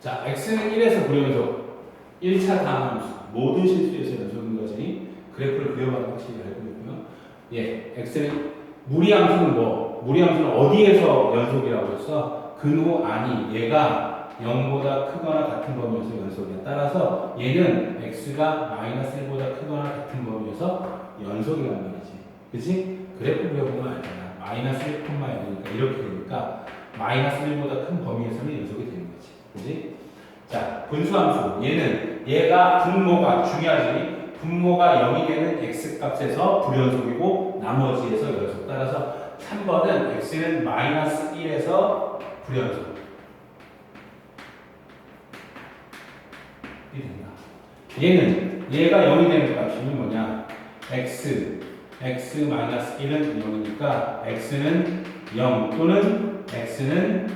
자, x는 1에서 불연속. 1차 다함수. 모든 실수에서 연속인 거지. 그래프를 그려봐도 확실히 알고 있고요. 예, x는 무리함수는 뭐? 무리함수는 어디에서 연속이라고 했어? 근호 아니. 얘가 0보다 크거나 같은 범위에서 연속이야. 따라서 얘는 x가 마이너스 1보다 크거나 같은 범위에서 연속이란 말이지. 그치? 그래프 그려보면 알잖아. 마이너스 1,0이니까 이렇게 되니까 마이너스 1보다 큰 범위에서는 연속이 되는 거지. 그지? 자, 분수함수. 얘는 얘가 분모가 중요하지. 분모가 0이 되는 x 값에서 불연속이고 나머지에서 연속. 따라서 3번은 x는 마이너스 1에서 불연속. 이 된다. 얘는 얘가 0이 되는 값이면 뭐냐? x x 마이너스 1은 0이니까 x는 0 또는 x는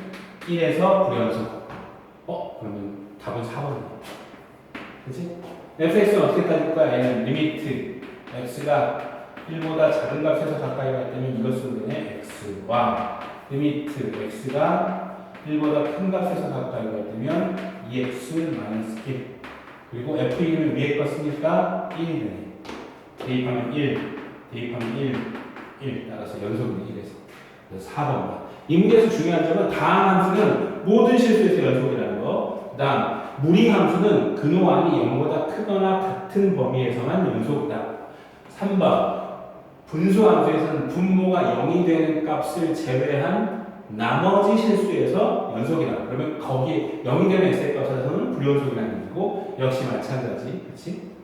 1에서 불연속. 어? 그러면 답은 4번이야. 그치? fx는 어떻게 따질 거야? 얘는 리미트 x가 1보다 작은 값에서 가까이 갈 때면 이것으로 되네 x와 리미트 x가 1보다 큰 값에서 가까이 갈 때면 2x 마이너스 1 그리고 f1을 위에 거 쓰니까 1이 되네 대입하면 1 대입하면 1 1 따라서 연속이네 1에서 그래서 4번이다 이 문제에서 중요한 점은 다항 함수는 모든 실수에서 연속이라는 거. 그 다음, 무리 함수는 근호함이 0보다 크거나 같은 범위에서만 연속이다. 3번, 분수 함수에서는 분모가 0이 되는 값을 제외한 나머지 실수에서 연속이다. 그러면 거기 0이 되는 x의 값에서는 불연속이라는 얘기고, 역시 마찬가지. 그치?